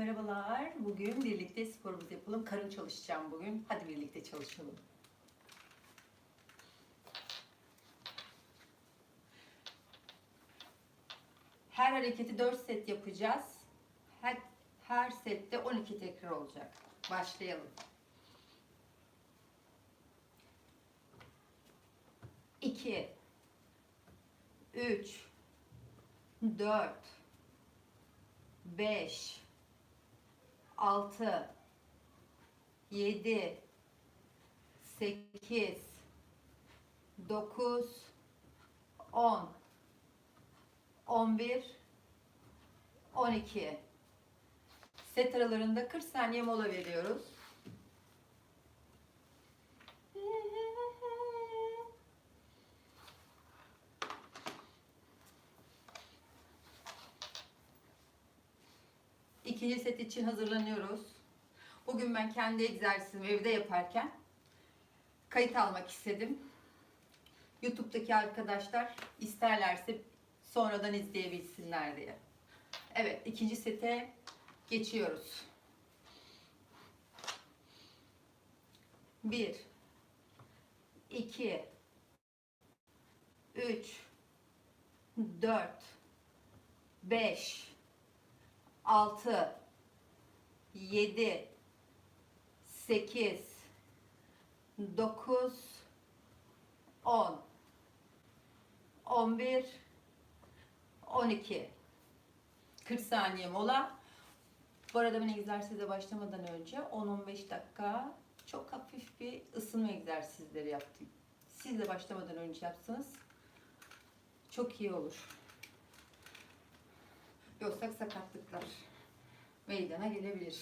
Merhabalar. Bugün birlikte sporumuzu yapalım. Karın çalışacağım bugün. Hadi birlikte çalışalım. Her hareketi 4 set yapacağız. Her, her sette 12 tekrar olacak. Başlayalım. 2 3 4 5 6 7 8 9 10 11 12 Set aralarında 40 saniye mola veriyoruz. İkinci set için hazırlanıyoruz. Bugün ben kendi egzersizimi evde yaparken kayıt almak istedim. YouTube'daki arkadaşlar isterlerse sonradan izleyebilsinler diye. Evet, ikinci sete geçiyoruz. 1 2 3 4 5 6 7 8 9 10 11 12 40 saniye mola. Bu arada ben egzersize başlamadan önce 10-15 dakika çok hafif bir ısınma egzersizleri yaptım. Siz de başlamadan önce yapsanız çok iyi olur. Yoksa sakatlıklar meydana gelebilir.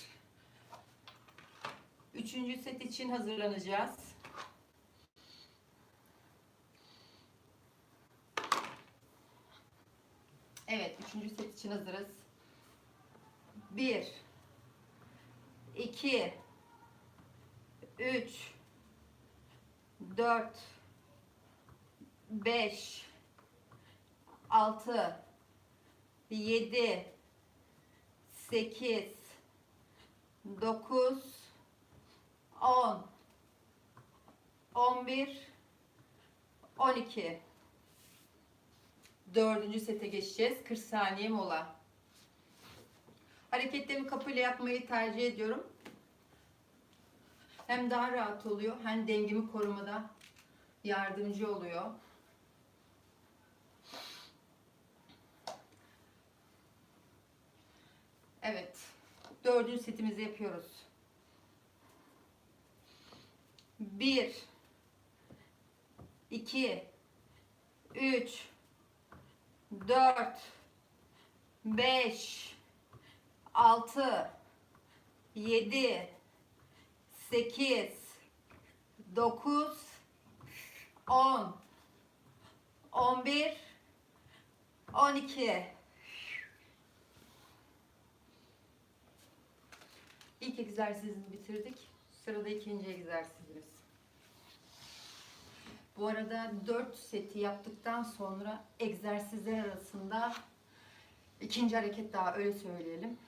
Üçüncü set için hazırlanacağız. Evet, üçüncü set için hazırız. Bir, iki, üç, dört, beş, altı, 7 8 9 10 11 12 Dördüncü sete geçeceğiz. 40 saniye mola. Hareketlerimi kapıyla yapmayı tercih ediyorum. Hem daha rahat oluyor hem dengemi korumada yardımcı oluyor. Evet. Dördüncü setimizi yapıyoruz. Bir, iki, üç, dört, beş, altı, yedi, sekiz, dokuz, on, on bir, on iki. İlk egzersizini bitirdik. Sırada ikinci egzersizimiz. Bu arada 4 seti yaptıktan sonra egzersizler arasında ikinci hareket daha öyle söyleyelim.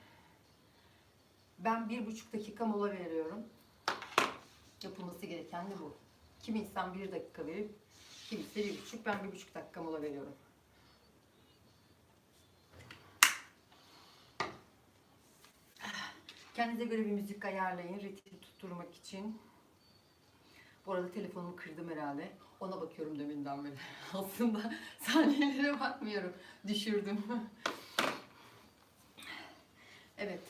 Ben bir buçuk dakika mola veriyorum. Yapılması gereken de bu. Kim insan bir dakika verir, kimisi bir buçuk. Ben bir buçuk dakika mola veriyorum. Kendinize göre bir müzik ayarlayın ritmi tutturmak için. Bu arada telefonumu kırdım herhalde. Ona bakıyorum deminden beri. Aslında saniyelere bakmıyorum. Düşürdüm. evet.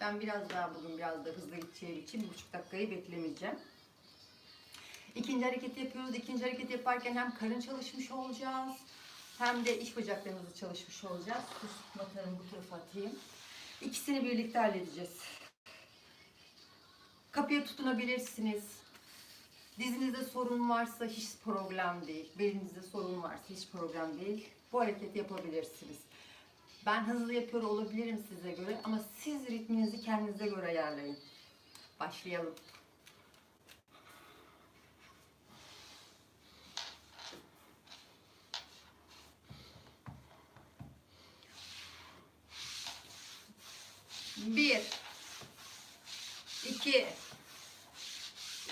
Ben biraz daha bugün biraz da hızlı gideceğim için buçuk dakikayı beklemeyeceğim. İkinci hareketi yapıyoruz. İkinci hareketi yaparken hem karın çalışmış olacağız hem de iç bacaklarımızı çalışmış olacağız. Dur, matarımı bu tarafa atayım. İkisini birlikte halledeceğiz. Kapıya tutunabilirsiniz. Dizinizde sorun varsa hiç problem değil. Belinizde sorun varsa hiç problem değil. Bu hareketi yapabilirsiniz. Ben hızlı yapıyor olabilirim size göre ama siz ritminizi kendinize göre ayarlayın. Başlayalım. Bir, iki,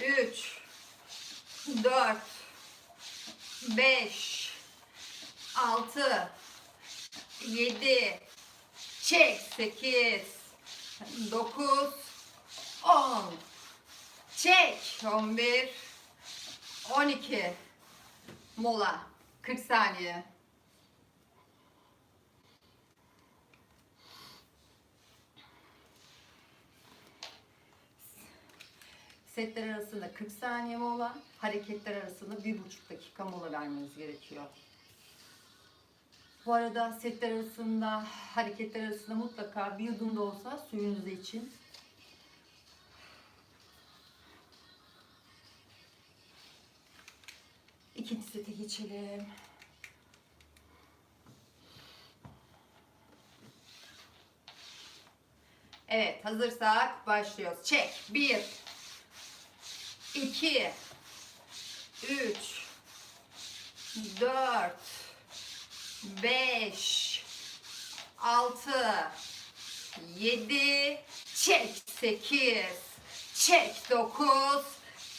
üç, dört, beş, altı, yedi, çek, sekiz, dokuz, on, çek, on bir, on iki, mola, 40 saniye. Setler arasında 40 saniye mola, hareketler arasında 1,5 dakika mola vermeniz gerekiyor. Bu arada setler arasında, hareketler arasında mutlaka bir yudum da olsa suyunuzu için. İkinci sete geçelim. Evet, hazırsak başlıyoruz. Çek. Bir, iki, üç, dört, beş, altı, yedi, çek sekiz, çek dokuz,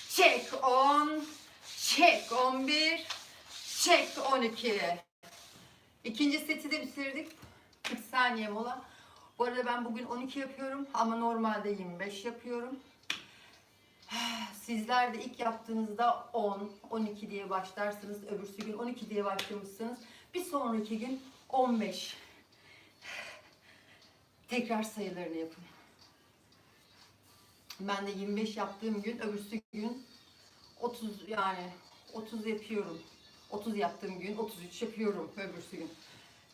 çek on, çek on bir, çek on iki. İkinci seti de bitirdik. 40 saniye mola. Bu arada ben bugün 12 yapıyorum ama normalde 25 yapıyorum. Sizler de ilk yaptığınızda 10, 12 diye başlarsınız. Öbürsü gün 12 diye başlamışsınız. Bir sonraki gün 15. Tekrar sayılarını yapın. Ben de 25 yaptığım gün öbürsü gün 30 yani 30 yapıyorum. 30 yaptığım gün 33 yapıyorum öbürsü gün.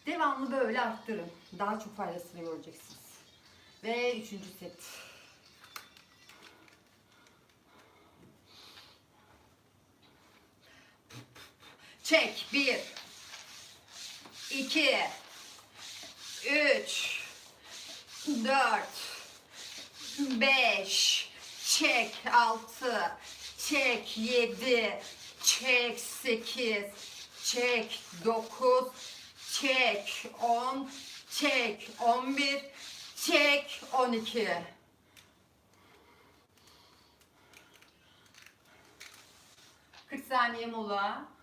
Devamlı böyle arttırın. Daha çok faydasını göreceksiniz. Ve üçüncü set. Çek. Bir. iki, Üç. Dört. Beş. Çek. Altı. Çek. Yedi. Çek. Sekiz. Çek. Dokuz. Çek. On. Çek. On bir. Çek. On iki. Kırk saniye mola.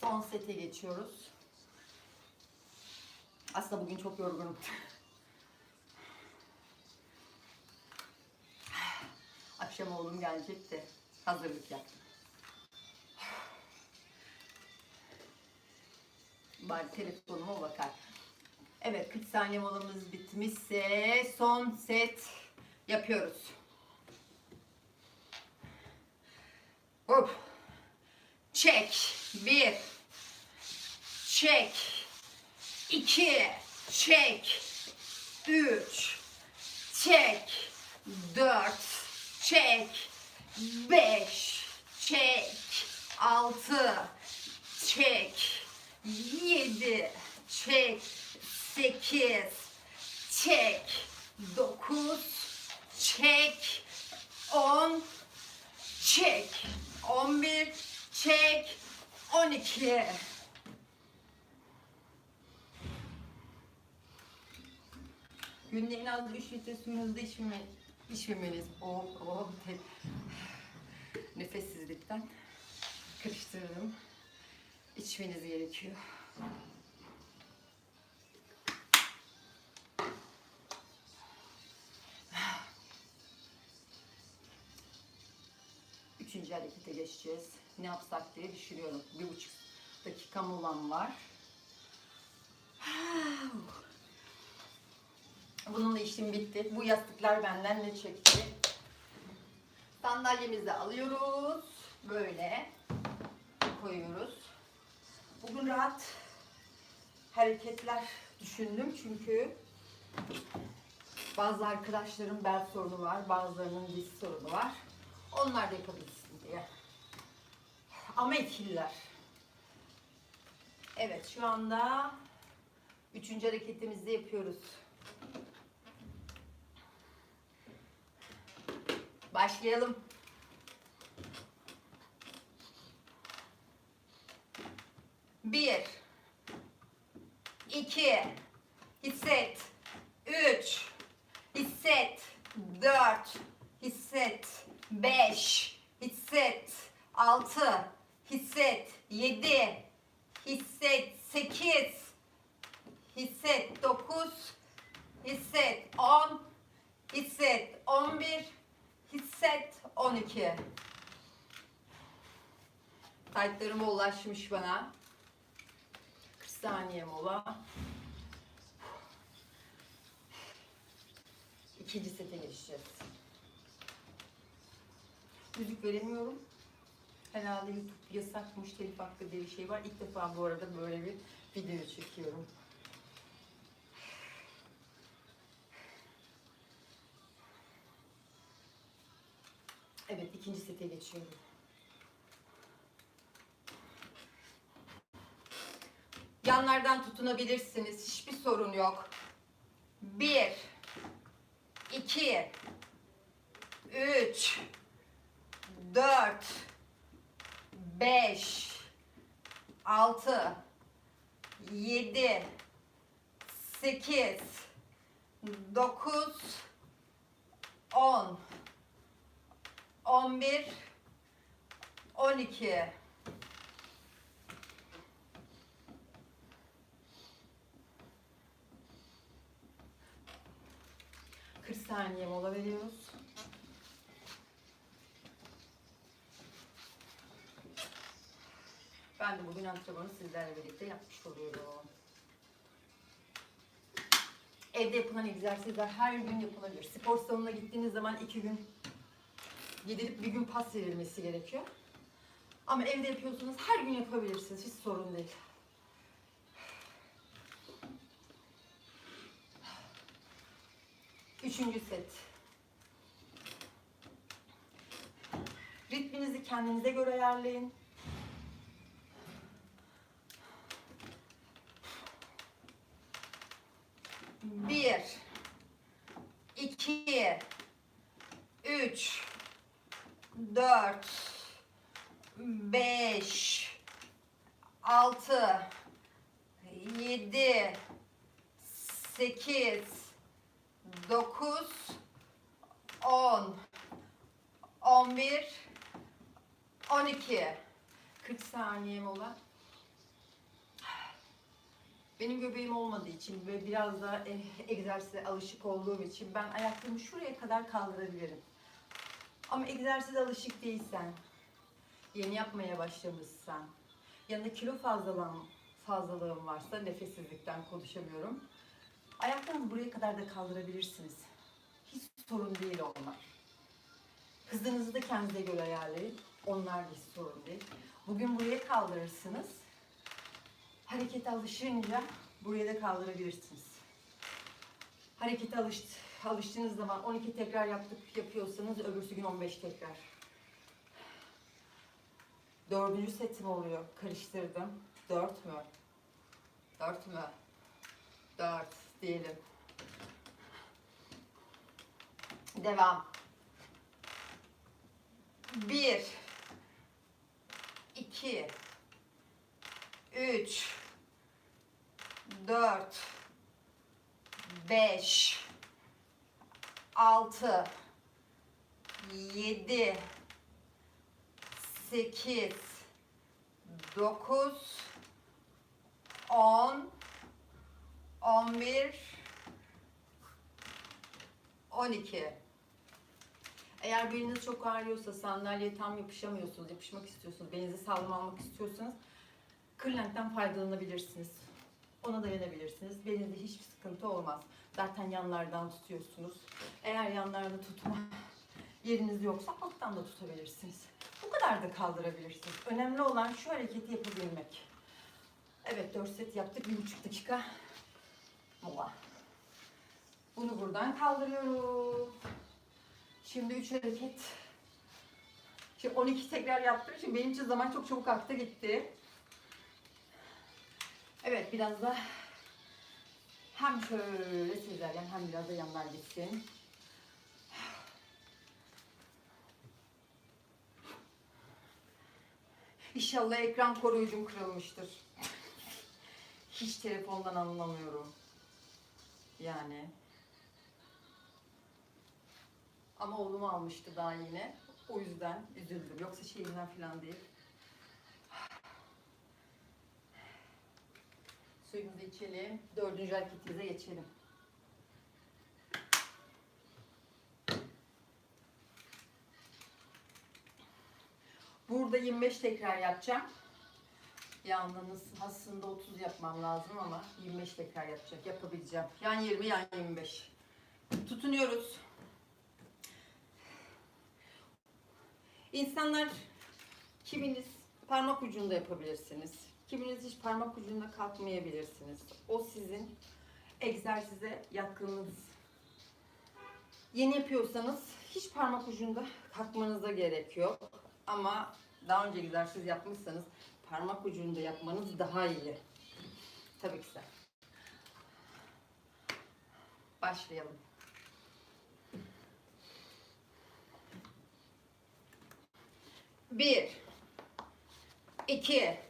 Son sete geçiyoruz. Aslında bugün çok yorgunum. Akşam oğlum gelecek de hazırlık yaptım. Bari telefonuma bakar. Evet 40 saniye molamız bitmişse son set yapıyoruz. Hop. Çek. Bir. Çek. iki, Çek. Üç. Çek. Dört. Çek. Beş. Çek. Altı. Çek. Yedi. Çek. Sekiz. Çek. Dokuz. Çek. On. Çek. On bir. Çek. 12. Günde en az 3 litre suyunuzu da içmeme, içmemeniz. Oh, oh, te, nefessizlikten karıştırırım. İçmeniz gerekiyor. Üçüncü harekete geçeceğiz. Ne yapsak diye düşünüyorum. Bir buçuk dakika molam var. Bununla işim bitti. Bu yastıklar benden ne çekti? Sandalyemizi alıyoruz. Böyle koyuyoruz. Bugün rahat hareketler düşündüm çünkü bazı arkadaşlarım bel sorunu var, bazılarının diz sorunu var. Onlar da yapabilsin diye. Ama etkililer. Evet şu anda üçüncü hareketimizi yapıyoruz. Başlayalım. Bir, 2 hisset. 3 hisset. 4 hisset. 5 hisset. 6 hisset. 7 hisset. 8 hisset. 9 hisset. 10 hisset. 11 hisset 12 Taytlarıma ulaşmış bana. 40 saniye mola. İkinci sete geçeceğiz. Müzik veremiyorum. Herhalde YouTube yasakmış, telif hakkı diye bir şey var. İlk defa bu arada böyle bir video çekiyorum. Evet, ikinci sete geçiyorum. Yanlardan tutunabilirsiniz. Hiçbir sorun yok. Bir, iki, üç, dört, beş, altı, yedi, sekiz, dokuz, on, on bir, on iki. Kırk saniye mola veriyoruz. Ben de bugün antrenmanı sizlerle birlikte yapmış oluyorum. Evde yapılan egzersizler her gün yapılabilir. Spor salonuna gittiğiniz zaman iki gün gidilip bir gün pas verilmesi gerekiyor. Ama evde yapıyorsunuz her gün yapabilirsiniz. Hiç sorun değil. Üçüncü set. Ritminizi kendinize göre ayarlayın. Bir, iki, üç, dört, beş, altı, yedi, sekiz, dokuz, on, on bir, on iki. Kırk saniye mola. Benim göbeğim olmadığı için ve biraz da e, egzersize alışık olduğum için ben ayaklarımı şuraya kadar kaldırabilirim. Ama egzersiz alışık değilsen, yeni yapmaya başlamışsan, yanında kilo fazlalığın, fazlalığın varsa nefessizlikten konuşamıyorum. Ayaklarınızı buraya kadar da kaldırabilirsiniz. Hiç sorun değil onlar. Hızınızı da kendinize göre ayarlayın. Onlar da hiç sorun değil. Bugün buraya kaldırırsınız. Harekete alışınca buraya da kaldırabilirsiniz. Harekete alış, alıştığınız zaman 12 tekrar yaptık, yapıyorsanız öbürsü gün 15 tekrar. Dördüncü setim oluyor. Karıştırdım. Dört mü? Dört mü? Dört diyelim. Devam. Bir. iki, Üç. Dört. Beş. Altı. Yedi. Sekiz. Dokuz. On. On bir. On iki. Eğer beliniz çok ağrıyorsa sandalyeye tam yapışamıyorsunuz, yapışmak istiyorsunuz, belinizi sağlam almak istiyorsanız kırlentten faydalanabilirsiniz. Ona dayanabilirsiniz. Belinizde hiçbir sıkıntı olmaz. Zaten yanlardan tutuyorsunuz. Eğer yanlarda tutma yeriniz yoksa alttan da tutabilirsiniz. Bu kadar da kaldırabilirsiniz. Önemli olan şu hareketi yapabilmek. Evet 4 set yaptık. 1,5 dakika mola. Bunu buradan kaldırıyorum. Şimdi 3 hareket. Şimdi 12 tekrar yaptığım için benim için zaman çok çabuk aktı gitti. Evet biraz da hem şöyle sizlerden hem biraz da yanlar gitsin. İnşallah ekran koruyucum kırılmıştır. Hiç telefondan anlamıyorum. Yani. Ama oğlum almıştı daha yine. O yüzden üzüldüm. Yoksa şeyinden falan değil. Suyumuzu içelim. Dördüncü hareketimize geçelim. Burada 25 tekrar yapacağım. Yalnız aslında 30 yapmam lazım ama 25 tekrar yapacak. Yapabileceğim. Yan 20, yan 25. Tutunuyoruz. İnsanlar kiminiz parmak ucunda yapabilirsiniz. Kiminiz hiç parmak ucunda kalkmayabilirsiniz. O sizin egzersize yatkınlığınız. Yeni yapıyorsanız hiç parmak ucunda kalkmanıza gerek yok. Ama daha önce egzersiz yapmışsanız parmak ucunda yapmanız daha iyi. Tabii ki de. Başlayalım. Bir, iki,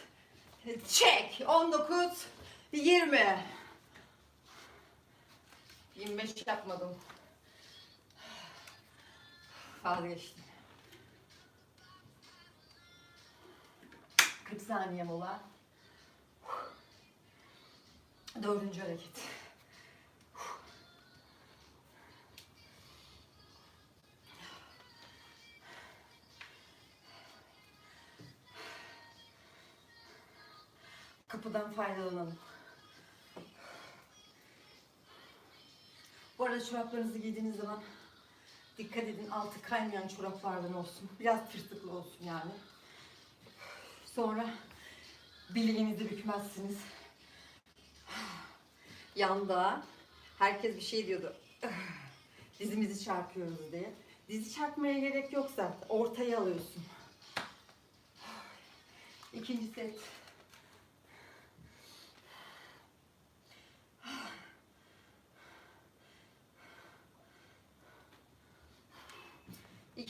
çek 19 20 25 yapmadım. Vazgeçtim. 40 saniye mola dördüncü hareket kapıdan faydalanalım. Bu arada çoraplarınızı giydiğiniz zaman dikkat edin altı kaymayan çoraplardan olsun. Biraz tırtıklı olsun yani. Sonra bileğinizi bükmezsiniz. Yanda herkes bir şey diyordu. Dizimizi çarpıyoruz diye. Dizi çarpmaya gerek yok zaten. Ortaya alıyorsun. İkinci set.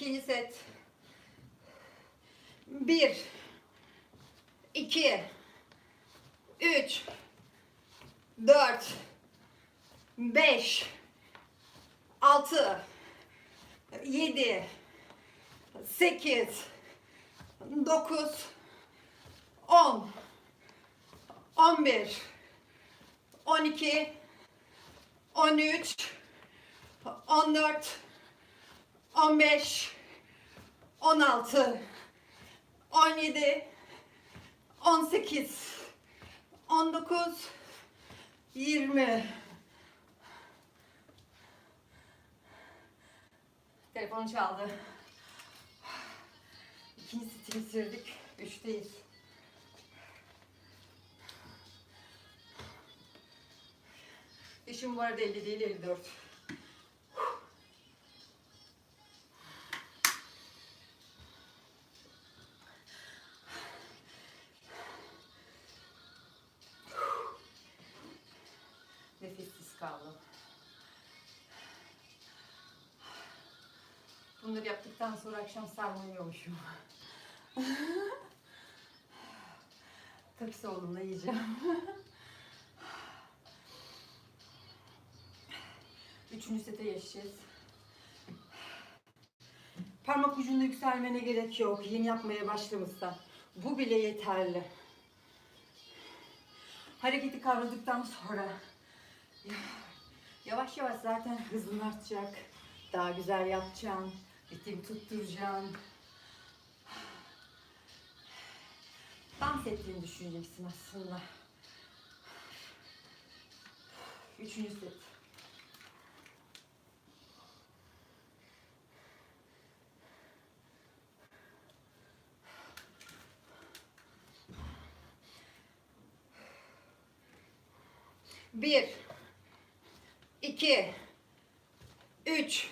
İkinci set. Bir. iki, Üç. Dört. Beş. Altı. Yedi. Sekiz. Dokuz. On. On bir. On iki. On üç. On dört. 15 16 17 18 19 20 Telefon çaldı. İkinci sitini bitirdik. Üçteyiz. Yaşım bu arada 50 değil 54. sonra akşam sarmıyormuşum. Tabii oğlumla yiyeceğim. Üçüncü sete geçeceğiz. Parmak ucunda yükselmene gerek yok. Yeni yapmaya başlamışsan. Bu bile yeterli. Hareketi kavradıktan sonra yavaş yavaş zaten hızın artacak. Daha güzel yapacaksın. Ritim tutturacaksın. Dans ettiğini düşüneceksin aslında. Üçüncü set. Bir, iki, üç,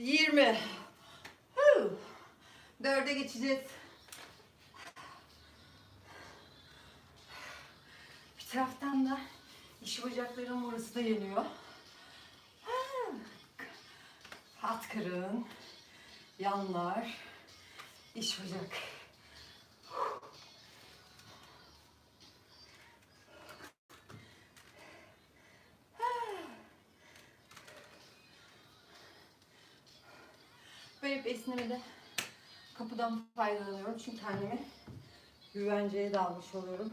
20 Huu. Dörde geçeceğiz. Bir taraftan da iş bacaklarım orası da yeniyor. Ha. Hat kırın, yanlar, iş bacak. Hep esnemede kapıdan faydalanıyorum çünkü kendimi güvenceye dalmış oluyorum.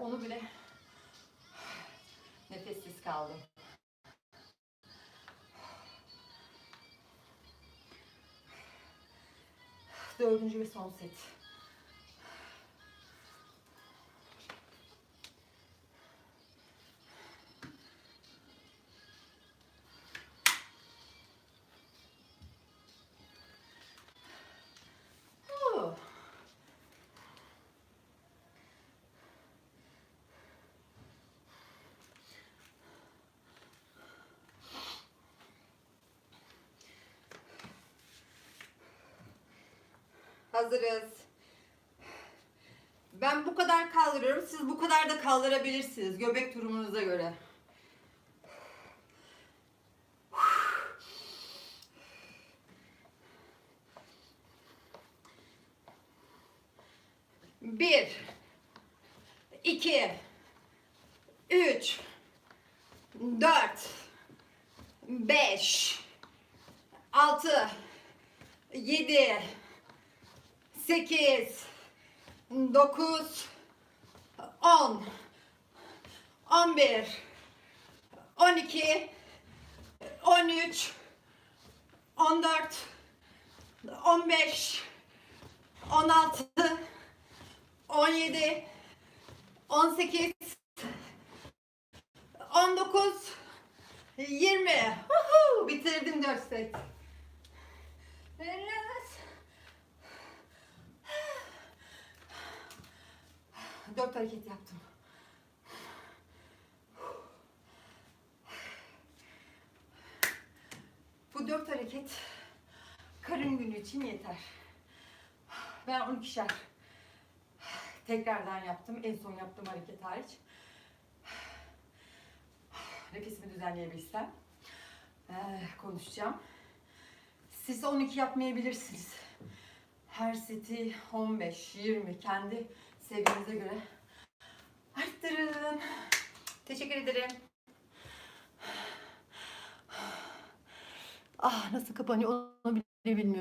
Onu bile nefessiz kaldım. Dördüncü ve son set. Hazırız. Ben bu kadar kaldırıyorum. Siz bu kadar da kaldırabilirsiniz. Göbek durumunuza göre. Bir, iki, üç, dört, beş, altı, yedi, sekiz, dokuz, on, on bir, on iki, on üç, on dört, on beş, on altı, 17 18 19 20 Huhu! Bitirdim 4 set. 4 hareket yaptım. Bu 4 hareket karın günü için yeter. Ben 12'şer Tekrardan yaptım. En son yaptığım hareket hariç. Nefesimi düzenleyebilsem ee, konuşacağım. Siz 12 yapmayabilirsiniz. Her seti 15, 20 kendi seviyenize göre arttırın. Teşekkür ederim. Ah nasıl kapanıyor onu bile bilmiyorum.